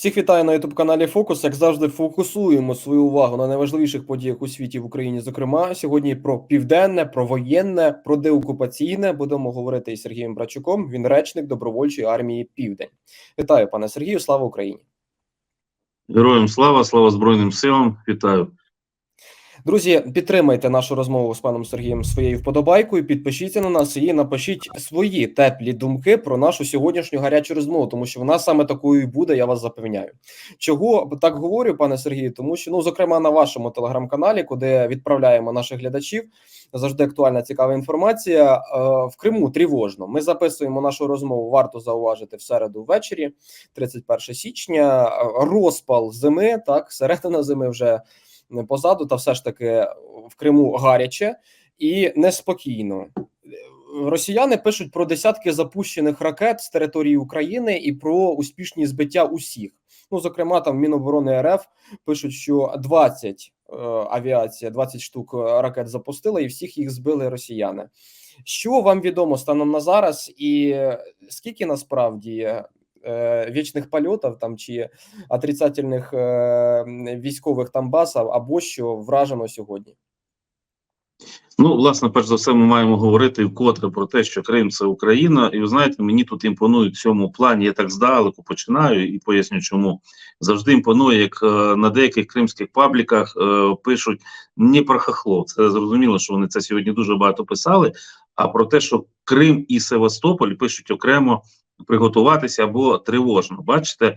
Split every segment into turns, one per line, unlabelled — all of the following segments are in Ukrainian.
Всіх вітаю на youtube каналі Фокус. Як завжди, фокусуємо свою увагу на найважливіших подіях у світі в Україні. Зокрема, сьогодні про південне, про воєнне, про деокупаційне будемо говорити із Сергієм Брачуком. Він речник добровольчої армії Південь. Вітаю, пане Сергію. Слава Україні!
Героям слава, слава Збройним силам. Вітаю.
Друзі, підтримайте нашу розмову з паном Сергієм своєю вподобайкою. Підпишіться на нас і напишіть свої теплі думки про нашу сьогоднішню гарячу розмову, тому що вона саме такою і буде. Я вас запевняю. Чого так говорю, пане Сергію? Тому що ну, зокрема, на вашому телеграм-каналі, куди відправляємо наших глядачів, завжди актуальна цікава інформація. Е, В Криму тривожно. Ми записуємо нашу розмову. Варто зауважити в середу ввечері, 31 січня. Е, Розпал зими, так середина зими вже позаду, та все ж таки в Криму гаряче і неспокійно. Росіяни пишуть про десятки запущених ракет з території України і про успішні збиття усіх. Ну, зокрема, там Міноборони РФ пишуть, що 20 е, авіація, 20 штук ракет запустила, і всіх їх збили росіяни. Що вам відомо станом на зараз, і скільки насправді е, вічних польотів там чи отрицательних е, військових там баз або що вражено сьогодні?
Ну, власне, перш за все, ми маємо говорити вкотре про те, що Крим це Україна, і ви знаєте, мені тут імпонують в цьому плані. Я так здалеку починаю і поясню, чому завжди імпонує, як е, на деяких кримських пабліках е, пишуть не про хахло. Це зрозуміло, що вони це сьогодні дуже багато писали. А про те, що Крим і Севастополь пишуть окремо приготуватися або тривожно. Бачите, е,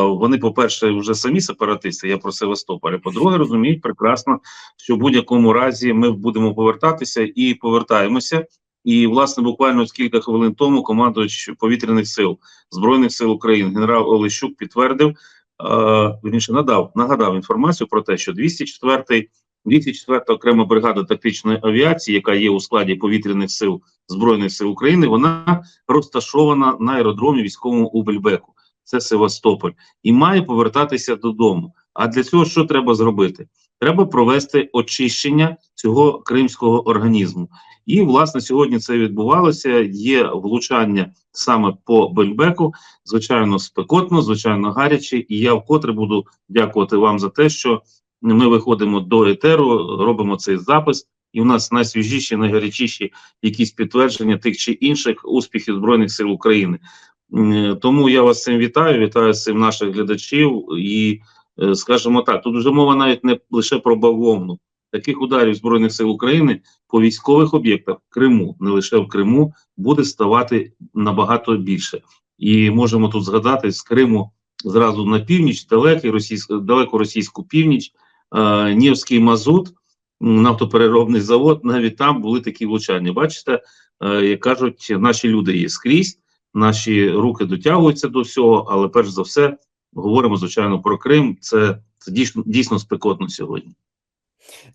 вони, по-перше, вже самі сепаратисти. Я про Севастополь. По-друге, розуміють прекрасно, що в будь-якому разі ми будемо повертатися і повертаємося. І, власне, буквально кілька хвилин тому командувач повітряних сил збройних сил України генерал Олещук підтвердив, е, вірніше надав нагадав інформацію про те, що 204-й 204 окрема бригада тактичної авіації, яка є у складі повітряних сил збройних сил України, вона розташована на аеродромі військовому у Бельбеку. Це Севастополь, і має повертатися додому. А для цього що треба зробити? Треба провести очищення цього кримського організму. І власне сьогодні це відбувалося. Є влучання саме по Бельбеку. Звичайно, спекотно, звичайно, гаряче. І я вкотре буду дякувати вам за те, що ми виходимо до етеру, робимо цей запис, і у нас найсвіжіші, найгарячіші якісь підтвердження тих чи інших успіхів збройних сил України. Тому я вас цим вітаю. Вітаю цим наших глядачів, і е, скажімо так, тут вже мова навіть не лише про бавовну. Таких ударів збройних сил України по військових об'єктах в Криму, не лише в Криму, буде ставати набагато більше. І можемо тут згадати з Криму зразу на північ, далекий російськ, далеко російську північ. Е, Нівський мазут, нафтопереробний завод, навіть там були такі влучання. Бачите, е, як кажуть, наші люди є скрізь, наші руки дотягуються до всього, але перш за все говоримо звичайно про Крим. Це, це дійсно дійсно спекотно сьогодні.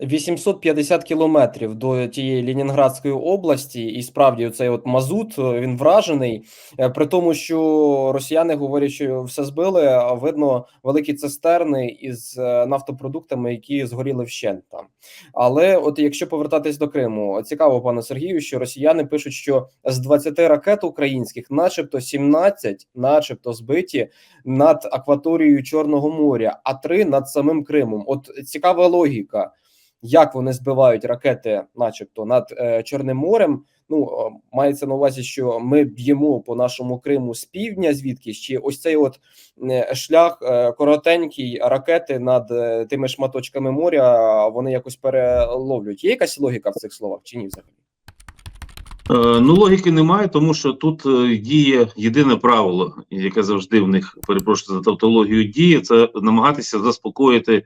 850 кілометрів до тієї Лінінградської області, і справді цей от мазут він вражений. Е, при тому, що росіяни говорять, що все збили, а видно великі цистерни із е, нафтопродуктами, які згоріли вщент там. Але от якщо повертатись до Криму, цікаво, пане Сергію, що росіяни пишуть, що з 20 ракет українських, начебто 17, начебто збиті над акваторією Чорного моря, а три над самим Кримом. От цікава логіка як вони збивають ракети, начебто, над е, Чорним морем. Ну мається на увазі, що ми б'ємо по нашому Криму з півдня, звідки чи ось цей от е, шлях е, коротенький ракети над е, тими шматочками моря. Вони якось переловлюють. Є якась логіка в цих словах чи ні? Взагалі?
Е, ну, логіки немає, тому що тут е, діє єдине правило, яке завжди в них перепрошую за тавтологію діє, це намагатися заспокоїти е,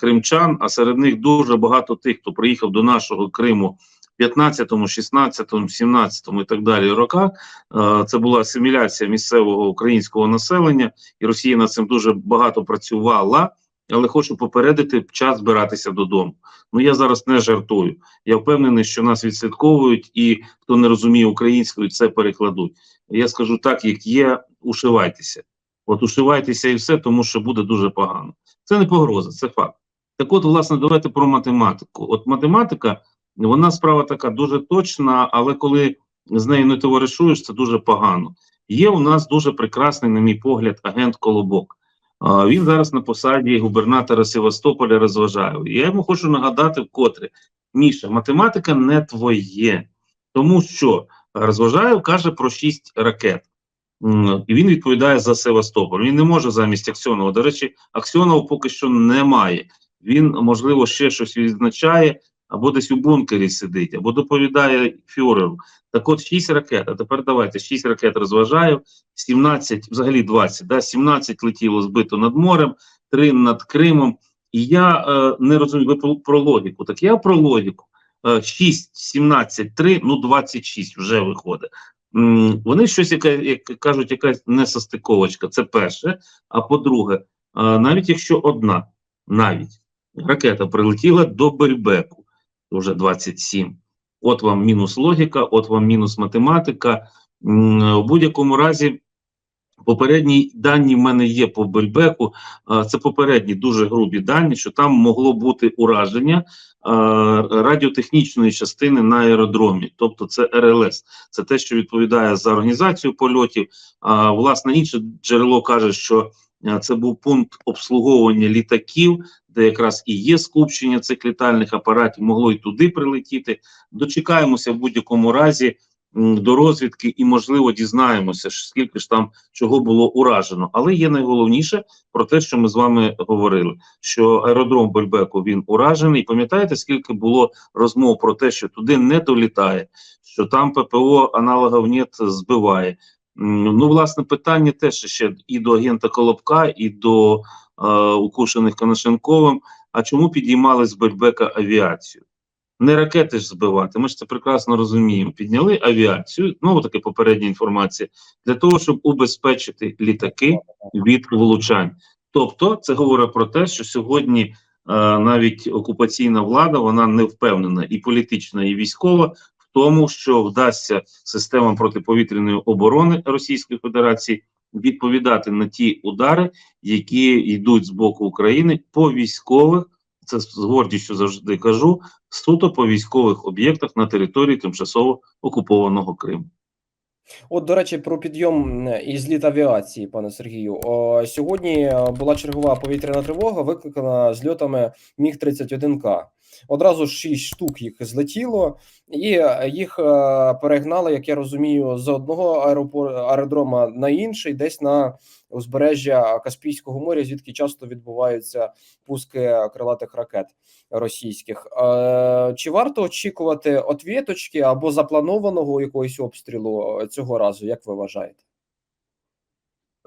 кримчан. А серед них дуже багато тих, хто приїхав до нашого Криму в 15, 16, 17 і так далі роках. Е, це була асиміляція місцевого українського населення, і Росія над цим дуже багато працювала але хочу попередити час збиратися додому. Ну я зараз не жартую. Я впевнений, що нас відслідковують, і хто не розуміє українською, це перекладуть. Я скажу так, як є, ушивайтеся. От ушивайтеся і все, тому що буде дуже погано. Це не погроза, це факт. Так, от, власне, давайте про математику. От математика, вона справа така дуже точна, але коли з нею не товаришуєш, це дуже погано. Є у нас дуже прекрасний, на мій погляд, агент Колобок. Він зараз на посаді губернатора Севастополя розважає. Я йому хочу нагадати вкотре: Міша, математика не твоє, тому що розважаєв каже про шість ракет. І він відповідає за Севастополь. Він не може замість Аксьонова. До речі, Аксьонова поки що немає. Він, можливо, ще щось відзначає, або десь у бункері сидить, або доповідає фюреру. Так от 6 ракет. А тепер давайте 6 ракет розважаю, 17, взагалі 20, да, 17 летіло збито над морем, 3 над Кримом. І я е, не розумію, ви про, про логіку. Так я про логіку. Е, 6, 17, 3, ну 26 вже виходить. Вони щось, яка, як кажуть, якась несостиковочка. Це перше. А по-друге, навіть якщо одна, навіть ракета прилетіла до Бельбеку, вже 27. От вам мінус логіка, от вам мінус математика. У будь-якому разі, попередні дані в мене є по Бельбеку. Це попередні дуже грубі дані, що там могло бути ураження радіотехнічної частини на аеродромі, тобто це РЛС. Це те, що відповідає за організацію польотів. А власне інше джерело каже, що це був пункт обслуговування літаків, де якраз і є скупчення цих літальних апаратів, могло і туди прилетіти. Дочекаємося в будь-якому разі до розвідки і, можливо, дізнаємося, скільки ж там чого було уражено. Але є найголовніше про те, що ми з вами говорили: що аеродром Бельбеку він уражений. Пам'ятаєте, скільки було розмов про те, що туди не долітає, що там ППО аналогів нет збиває. Ну, власне, питання теж ще і до агента Колобка, і до е, укушених Коношенковим. А чому підіймали з Бельбека авіацію? Не ракети ж збивати, ми ж це прекрасно розуміємо. Підняли авіацію, знову таки попередня інформація, для того, щоб убезпечити літаки від влучань. Тобто, це говорить про те, що сьогодні е, навіть окупаційна влада вона не впевнена, і політична, і військова в тому, що вдасться системам протиповітряної оборони Російської Федерації відповідати на ті удари, які йдуть з боку України по військових. Це з гордістю завжди кажу, суто по військових об'єктах на території тимчасово окупованого Криму.
От, до речі, про підйом і зліт авіації, пане Сергію. О, сьогодні е, була чергова повітряна тривога, викликана зльотами Міг 31 К. Одразу шість штук їх злетіло, і е, їх е, перегнали, як я розумію, з одного аеродрома на інший, десь на узбережжя Каспійського моря, звідки часто відбуваються пуски крилатих ракет російських. Е, Чи варто очікувати отвіточки або запланованого якогось обстрілу цього разу? Як ви вважаєте?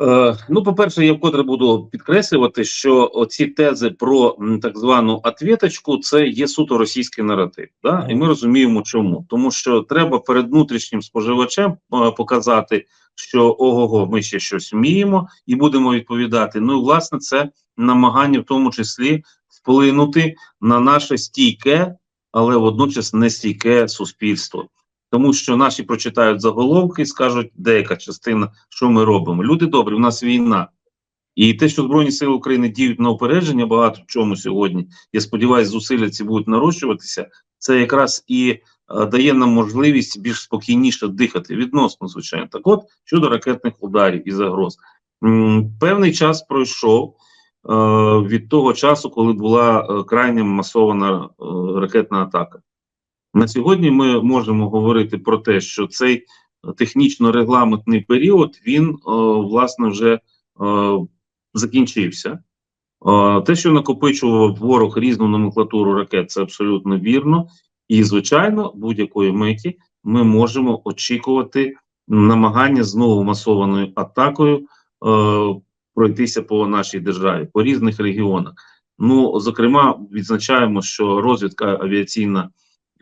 Е, ну, по-перше, я вкотре буду підкреслювати, що оці тези про так звану отвіточку це є суто російський наратив. Да? І ми розуміємо, чому. Тому що треба перед внутрішнім споживачем е, показати, що ого-го, ми ще щось вміємо і будемо відповідати. Ну, і, власне, це намагання в тому числі вплинути на наше стійке, але водночас не стійке суспільство. Тому що наші прочитають заголовки і скажуть, деяка частина, що ми робимо. Люди добрі, у нас війна. І те, що Збройні Сили України діють на опередження, багато в чому сьогодні, я сподіваюся, зусилля ці будуть нарощуватися. Це якраз і е, дає нам можливість більш спокійніше дихати, відносно, звичайно. Так от, щодо ракетних ударів і загроз. Певний час пройшов е, від того часу, коли була е, крайня масована е, ракетна атака. На сьогодні ми можемо говорити про те, що цей технічно-регламентний період він е, власне вже е, закінчився. Е, те, що накопичував ворог різну номенклатуру ракет, це абсолютно вірно. І, звичайно, будь-якої миті ми можемо очікувати намагання знову масованою атакою е, пройтися по нашій державі, по різних регіонах. Ну, зокрема, відзначаємо, що розвідка авіаційна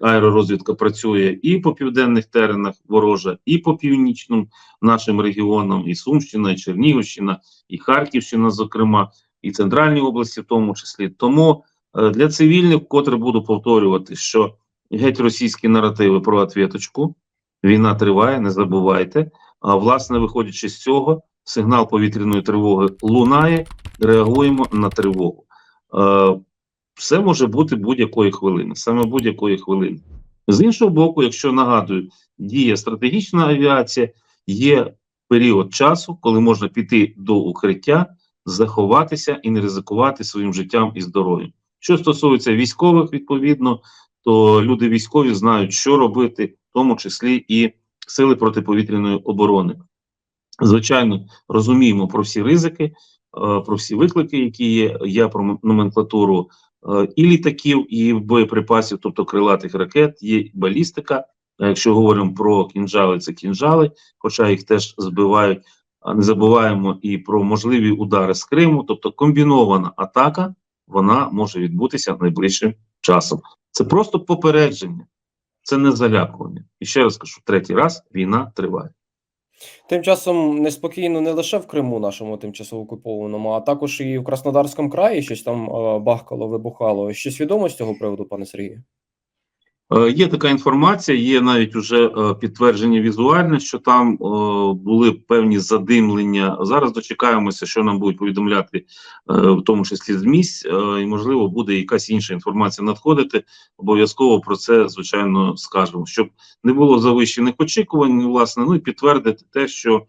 аеророзвідка працює і по південних теренах ворожа, і по північним нашим регіонам, і Сумщина, і Чернігівщина, і Харківщина, зокрема, і центральні області, в тому числі. Тому е, для цивільних, вкотре буду повторювати, що геть російські наративи про отвіточку, війна триває, не забувайте. А власне, виходячи з цього, сигнал повітряної тривоги лунає, реагуємо на тривогу. Все може бути будь-якої хвилини, саме будь-якої хвилини. З іншого боку, якщо нагадую, діє стратегічна авіація, є період часу, коли можна піти до укриття, заховатися і не ризикувати своїм життям і здоров'ям. Що стосується військових, відповідно, то люди військові знають, що робити, в тому числі і сили протиповітряної оборони. Звичайно, розуміємо про всі ризики, е, про всі виклики, які є. Я про номенклатуру і літаків, і боєприпасів, тобто крилатих ракет, є балістика. Якщо говоримо про кінжали, це кінжали, хоча їх теж збивають. Не забуваємо і про можливі удари з Криму, тобто комбінована атака, вона може відбутися найближчим часом. Це просто попередження, це не залякування. І ще раз кажу: третій раз війна триває.
Тим часом неспокійно не лише в Криму, нашому тимчасово окупованому, а також і в Краснодарському краї щось там е, бахкало, вибухало. Щось відомо з цього приводу, пане Сергію?
Е, Є така інформація, є навіть уже е, підтвердження візуальне, що там е, були певні задимлення. Зараз дочекаємося, що нам будуть повідомляти, в тому числі з місць, і можливо буде якась інша інформація надходити. Обов'язково про це звичайно скажемо, щоб не було завищених очікувань, власне, ну і підтвердити те, що,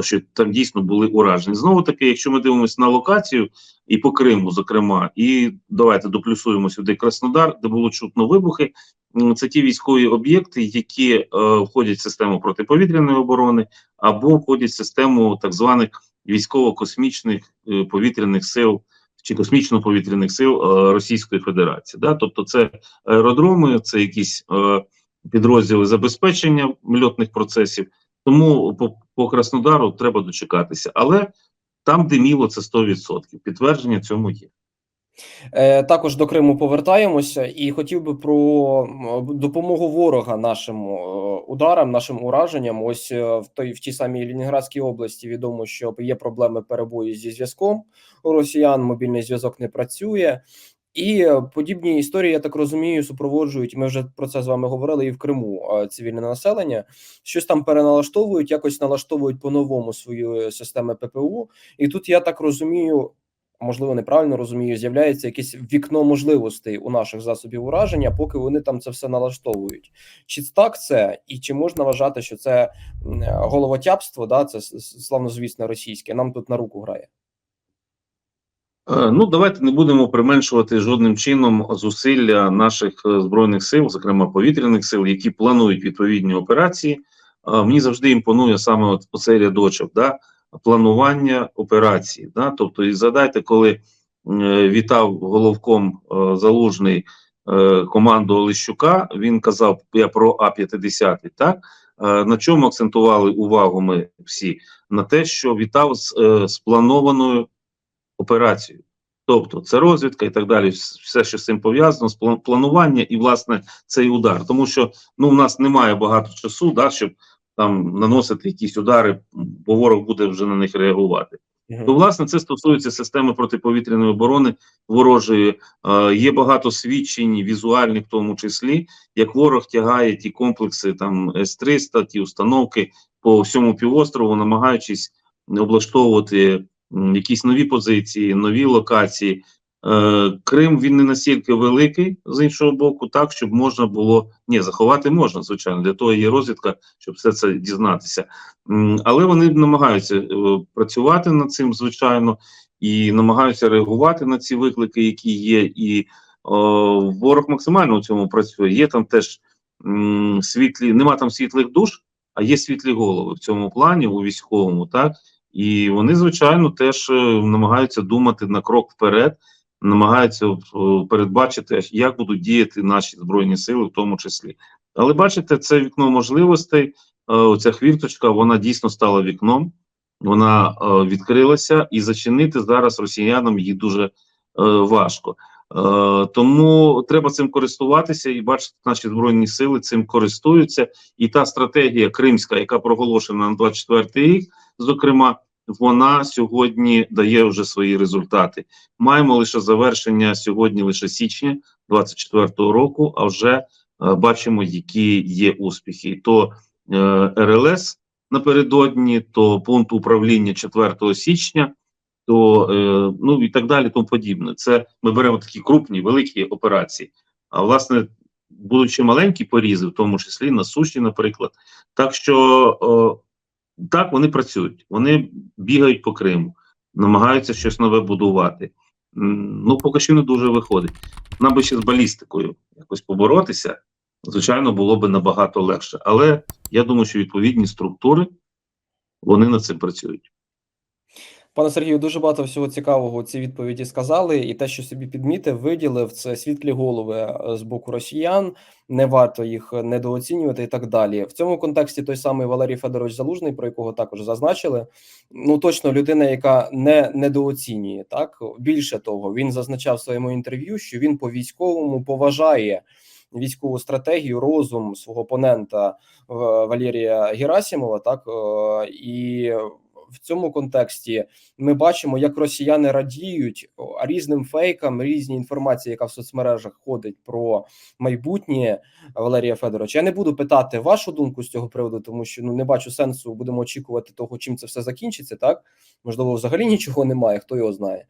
що там дійсно були уражені. Знову таки, якщо ми дивимося на локацію і по Криму, зокрема, і давайте доплюсуємо сюди Краснодар, де було чутно вибухи. Це ті військові об'єкти, які е, входять в систему протиповітряної оборони або входять в систему так званих військово-космічних е, повітряних сил чи космічно-повітряних сил е, Російської Федерації. Да? Тобто, це аеродроми, це якісь е, підрозділи забезпечення льотних процесів. Тому по, по Краснодару треба дочекатися. Але там, де міло, це 100%. Підтвердження цьому є.
Е, також до Криму повертаємося, і хотів би про допомогу ворога нашим е, ударам, нашим ураженням. Ось е, в той в тій самій Лінінградській області відомо, що є проблеми перебою зі зв'язком у росіян. Мобільний зв'язок не працює. І е, подібні історії, я так розумію, супроводжують. Ми вже про це з вами говорили і в Криму. е, Цивільне населення щось там переналаштовують, якось налаштовують по-новому свої системи ППУ. І тут я так розумію, можливо, неправильно розумію, з'являється якесь вікно можливостей у наших засобів ураження, поки вони там це все налаштовують. Чи так це, і чи можна вважати, що це головотяпство? Да, це славнозвісне російське. Нам тут на руку грає.
Е, Ну, давайте не будемо применшувати жодним чином зусилля наших е, збройних сил, зокрема повітряних сил, які планують відповідні операції. Е, Мені завжди імпонує саме от оцей рядочок, да, планування операції. Да? Тобто, і згадайте, коли вітав головком залужний команду Олещука, він казав я про А-50, так? Е, На чому акцентували увагу ми всі? На те, що вітав з спланованою операцію. Тобто це розвідка і так далі, все, що з цим пов'язано, з план- планування і власне цей удар. Тому що ну, в нас немає багато часу, да, щоб там наносити якісь удари, бо ворог буде вже на них реагувати. То, власне, це стосується системи протиповітряної оборони ворожої. Е, є багато свідчень, візуальних в тому числі, як ворог тягає ті комплекси, там С-300, ті установки по всьому півострову, намагаючись облаштовувати якісь нові позиції, нові локації. Е, Крим він не настільки великий з іншого боку, так щоб можна було ні, заховати можна, звичайно, для того є розвідка, щоб все це дізнатися. Але вони намагаються е, працювати над цим, звичайно, і намагаються реагувати на ці виклики, які є. І о, ворог максимально у цьому працює. Є там теж м, світлі, нема там світлих душ, а є світлі голови в цьому плані, у військовому, так і вони, звичайно, теж е, намагаються думати на крок вперед, намагаються е, передбачити, як будуть діяти наші збройні сили, в тому числі. Але бачите, це вікно можливостей. е, Оця хвірточка, вона дійсно стала вікном, вона відкрилася, і зачинити зараз росіянам її дуже важко. Е, тому треба цим користуватися і бачите, наші збройні сили цим користуються. І та стратегія кримська, яка проголошена на 24 рік, зокрема, вона сьогодні дає вже свої результати. Маємо лише завершення сьогодні, лише січня 24-го року. А вже е, бачимо, які є успіхи. То е, РЛС напередодні, то пункт управління 4 січня. То е, ну і так далі, тому подібне. Це ми беремо такі крупні, великі операції. А власне, будучи маленькі порізи, в тому числі на суші, наприклад, так що о, так вони працюють, вони бігають по Криму. намагаються щось нове будувати. Ну, поки що не дуже виходить. Нам би ще з балістикою якось поборотися, звичайно, було б набагато легше. Але я думаю, що відповідні структури вони над цим працюють.
Пане Сергію, дуже багато всього цікавого ці відповіді сказали, і те, що собі підмітив, виділив це світлі голови е, з боку росіян. Не варто їх недооцінювати і так далі. В цьому контексті той самий Валерій Федорович Залужний, про якого також зазначили. Ну точно людина, яка не недооцінює. Так більше того, він зазначав в своєму інтерв'ю, що він по військовому поважає військову стратегію, розум свого опонента е, Валерія Герасимова. Так е, і в цьому контексті ми бачимо, як росіяни радіють різним фейкам, різній інформації, яка в соцмережах ходить про майбутнє Валерія Федоровича. Я не буду питати вашу думку з цього приводу, тому що ну не бачу сенсу. Будемо очікувати того, чим це все закінчиться. Так можливо, взагалі нічого немає, хто його знає.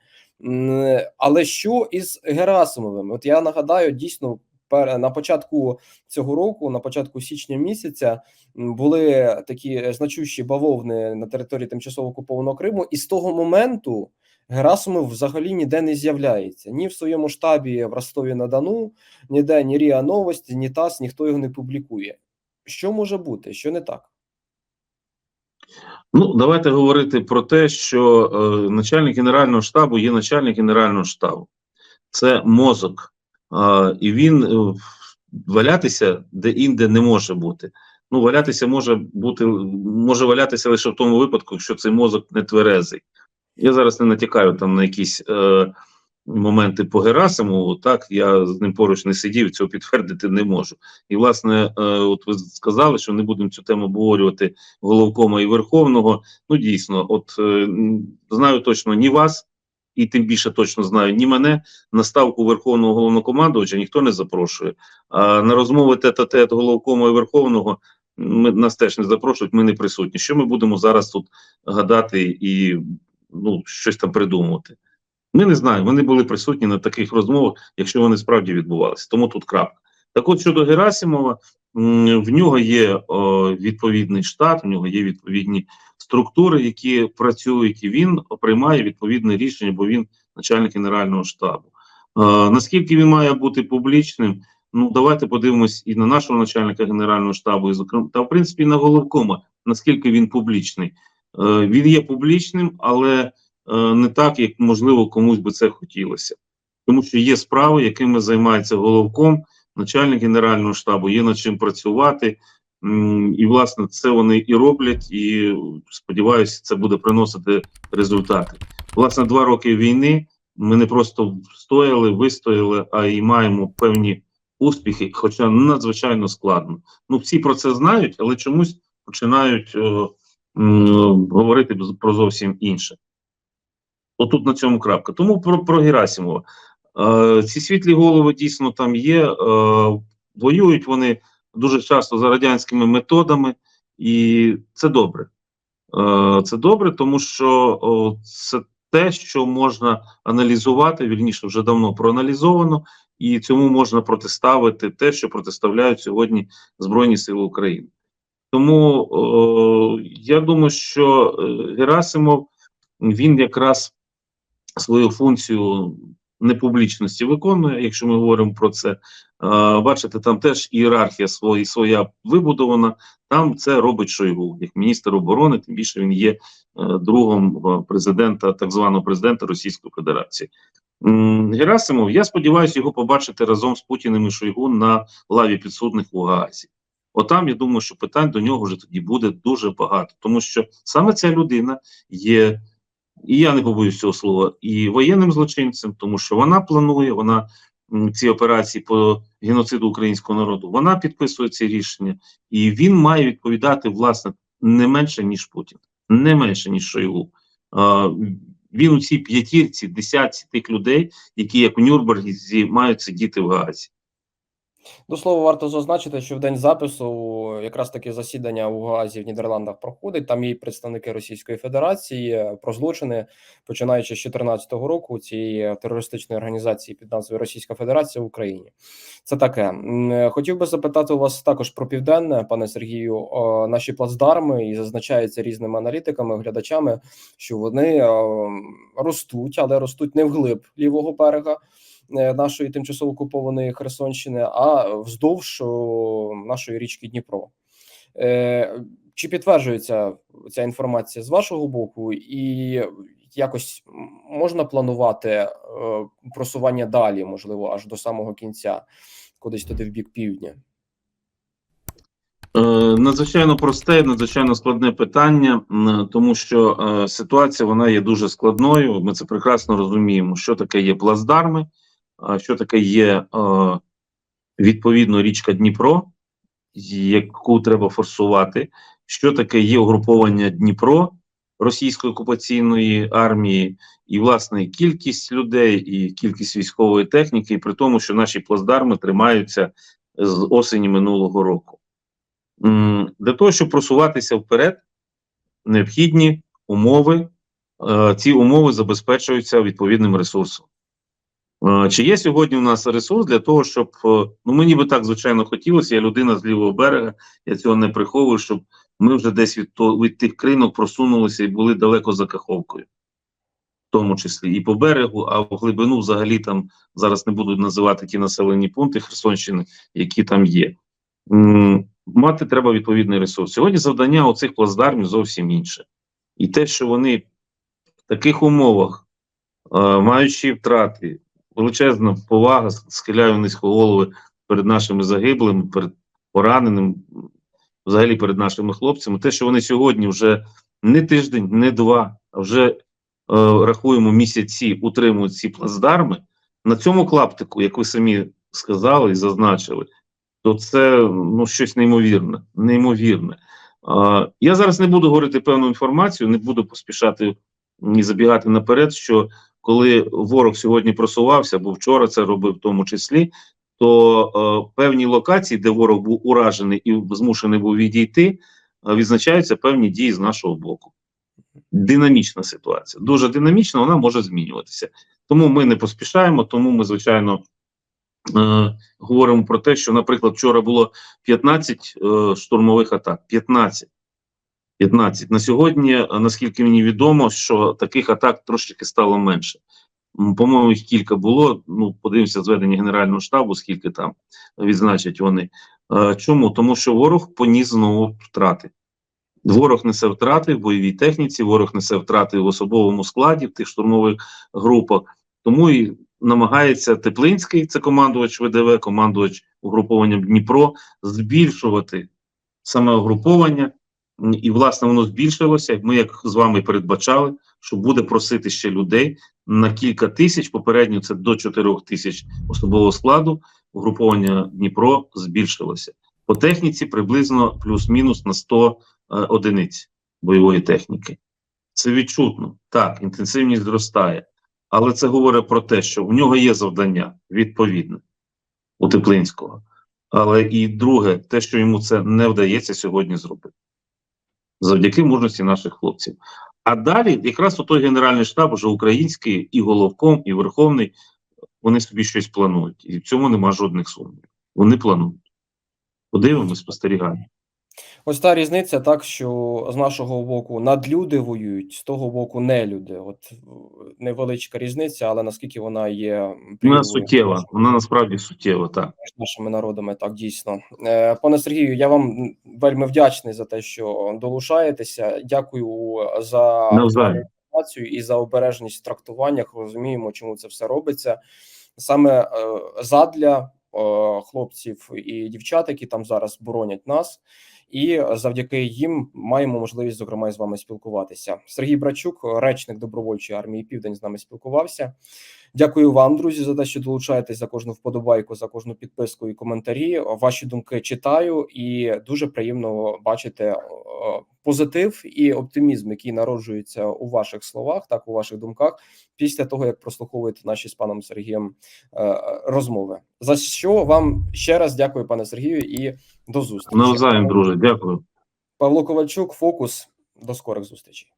Але що із Герасимовим? От я нагадаю, дійсно на початку цього року, на початку січня місяця, були такі значущі бавовни на території тимчасово окупованого Криму, і з того моменту Герасимов взагалі ніде не з'являється ні в своєму штабі в Ростові на Дону, ніде ні Ріа Новості, ні ТАСС, ніхто його не публікує. Що може бути? Що не так?
Ну, давайте говорити про те, що е, начальник генерального штабу є начальник генерального штабу. Це мозок. І він е, валятися де-інде не може бути. Ну, валятися може бути, може валятися лише в тому випадку, якщо цей мозок не тверезий. Я зараз не натякаю там на якісь е, моменти по Герасимову, так я з ним поруч не сидів, цього підтвердити не можу. І, власне, е, от ви сказали, що не будемо цю тему обговорювати головкома і Верховного. Ну, дійсно, от е, знаю точно ні вас, і тим більше точно знаю ні мене. На ставку Верховного головнокомандувача ніхто не запрошує. А на розмови тет-а-тет головкома і Верховного ми, нас теж не запрошують, ми не присутні. Що ми будемо зараз тут гадати і ну, щось там придумувати? Ми не знаємо. Вони були присутні на таких розмовах, якщо вони справді відбувалися. Тому тут крапка. Так от щодо Герасимова, в нього є о, відповідний штат, в нього є відповідні структури, які працюють, і він приймає відповідне рішення, бо він начальник генерального штабу. Е, наскільки він має бути публічним? Ну, давайте подивимось і на нашого начальника генерального штабу, і зокрема, та в принципі на головкома, наскільки він публічний. Е, він є публічним, але е, не так, як можливо комусь би це хотілося. Тому що є справи, якими займається головком, начальник генерального штабу, є над чим працювати. І, власне, це вони і роблять, і сподіваюся, це буде приносити результати. Власне, два роки війни ми не просто встояли, вистояли, а й маємо певні успіхи, хоча надзвичайно складно. Ну, всі про це знають, але чомусь починають е, м, говорити про зовсім інше. Отут на цьому крапка. Тому про, про Герасимова. Е, ці світлі голови дійсно там є. Е, воюють вони дуже часто за радянськими методами, і це добре. Е, це добре, тому що це те, що можна аналізувати, вірніше вже давно проаналізовано, і цьому можна протиставити те, що протиставляють сьогодні Збройні Сили України. Тому я думаю, що е, Герасимов він якраз свою функцію непублічності виконує, якщо ми говоримо про це. Бачите, там теж ієрархія свої, своя вибудована. Там це робить Шойгу, як міністр оборони, тим більше він є е, другом е, президента, так званого президента Російської Федерації. Герасимов, я сподіваюся його побачити разом з Путіним і Шойгу на лаві підсудних у Гаазі. Отам я думаю, що питань до нього вже тоді буде дуже багато, тому що саме ця людина є, і я не побоюсь цього слова, і воєнним злочинцем, тому що вона планує, вона ці операції по геноциду українського народу, вона підписує ці рішення, і він має відповідати власне не менше ніж Путін, не менше ніж Шойгу. А, він у цій п'ятірці, десятці тих людей, які як у Нюрнберзі мають сидіти в Гаазі.
До слова, варто зазначити, що в день запису якраз таки засідання у Гаазі в Нідерландах проходить. Там є представники Російської Федерації про злочини, починаючи з 2014 року цієї терористичної організації під назвою Російська Федерація в Україні. Це таке. М, Хотів би запитати у вас також про південне, пане Сергію. Наші плацдарми і зазначається різними аналітиками, глядачами, що вони ростуть, але ростуть не вглиб лівого берега е, нашої тимчасово окупованої Херсонщини, а вздовж нашої річки Дніпро. Е, Чи підтверджується ця інформація з вашого боку, і якось можна планувати е, просування далі, можливо, аж до самого кінця, кудись туди в бік півдня?
Е, Надзвичайно просте, надзвичайно складне питання, тому що е, ситуація вона є дуже складною. Ми це прекрасно розуміємо, що таке є плацдарми, що таке є е, відповідно річка Дніпро, яку треба форсувати, що таке є угруповання Дніпро російської окупаційної армії, і власне кількість людей, і кількість військової техніки, при тому, що наші плацдарми тримаються з осені минулого року. Для того, щоб просуватися вперед, необхідні умови. Е, Ці умови забезпечуються відповідним ресурсом. Чи є сьогодні у нас ресурс для того, щоб е, ну мені би так звичайно хотілося, я людина з лівого берега, я цього не приховую, щоб ми вже десь від то від тих кринок просунулися і були далеко за Каховкою, в тому числі і по берегу, а в глибину взагалі там зараз не буду називати ті населені пункти Херсонщини, які там є. Мати треба відповідний ресурс. Сьогодні завдання оцих плацдармів зовсім інше. І те, що вони в таких умовах, е, маючи втрати, величезна повага, схиляю низько голови перед нашими загиблими, перед пораненим, взагалі перед нашими хлопцями. Те, що вони сьогодні вже не тиждень, не два, а вже е, рахуємо місяці, утримують ці плацдарми. На цьому клаптику, як ви самі сказали і зазначили, то це ну щось неймовірне. Неймовірне. А, я зараз не буду говорити певну інформацію, не буду поспішати ні забігати наперед. Що коли ворог сьогодні просувався, бо вчора це робив в тому числі, то е, певні локації, де ворог був уражений і змушений був відійти, е, відзначаються певні дії з нашого боку. Динамічна ситуація, дуже динамічна, вона може змінюватися. Тому ми не поспішаємо, тому ми, звичайно, е, говоримо про те, що, наприклад, вчора було 15 е, штурмових атак. 15. 15. На сьогодні, е, наскільки мені відомо, що таких атак трошки стало менше. По-моєму, їх кілька було. Ну, подивимося зведення Генерального штабу, скільки там відзначать вони. Е, Чому? Тому що ворог поніс знову втрати. Ворог несе втрати в бойовій техніці, ворог несе втрати в особовому складі в тих штурмових групах. Тому і намагається Теплинський, це командувач ВДВ, командувач угрупованням Дніпро, збільшувати саме угруповання. І, власне, воно збільшилося. Ми, як з вами передбачали, що буде просити ще людей на кілька тисяч. Попередньо це до 4 тисяч особового складу. Угруповання Дніпро збільшилося. По техніці приблизно плюс-мінус на 100 е, одиниць бойової техніки. Це відчутно. Так, інтенсивність зростає. Але це говорить про те, що в нього є завдання відповідне у Теплинського. Але і друге, те, що йому це не вдається сьогодні зробити. Завдяки мужності наших хлопців. А далі, якраз той Генеральний штаб, уже український, і головком, і Верховний, вони собі щось планують. І в цьому нема жодних сумнівів. Вони планують. Подивимось, спостерігаємо.
Ось та різниця, так що з нашого боку надлюди воюють, з того боку нелюди. От е, невеличка різниця, але наскільки вона є
Вона суттєва, вона насправді суттєва, так.
між нашими народами, так дійсно. Е, Пане Сергію, я вам вельми вдячний за те, що долучаєтеся. Дякую за інформацію і за обережність в трактуваннях. Розуміємо, чому це все робиться. Саме е, задля е, хлопців і дівчат, які там зараз боронять нас. і завдяки їм маємо можливість зокрема з вами спілкуватися. Сергій Брачук, речник добровольчої армії Південь, з нами спілкувався. Дякую вам, друзі, за те, що долучаєтесь за кожну вподобайку, за кожну підписку і коментарі. Ваші думки читаю, і дуже приємно бачити е, позитив і оптимізм, який народжується у ваших словах, так у ваших думках, після того як прослуховуєте наші з паном Сергієм е, розмови. За що вам ще раз дякую, пане Сергію, і до зустрічі.
Навзаєм, друже, дякую.
Павло Ковальчук, фокус. До скорих зустрічей.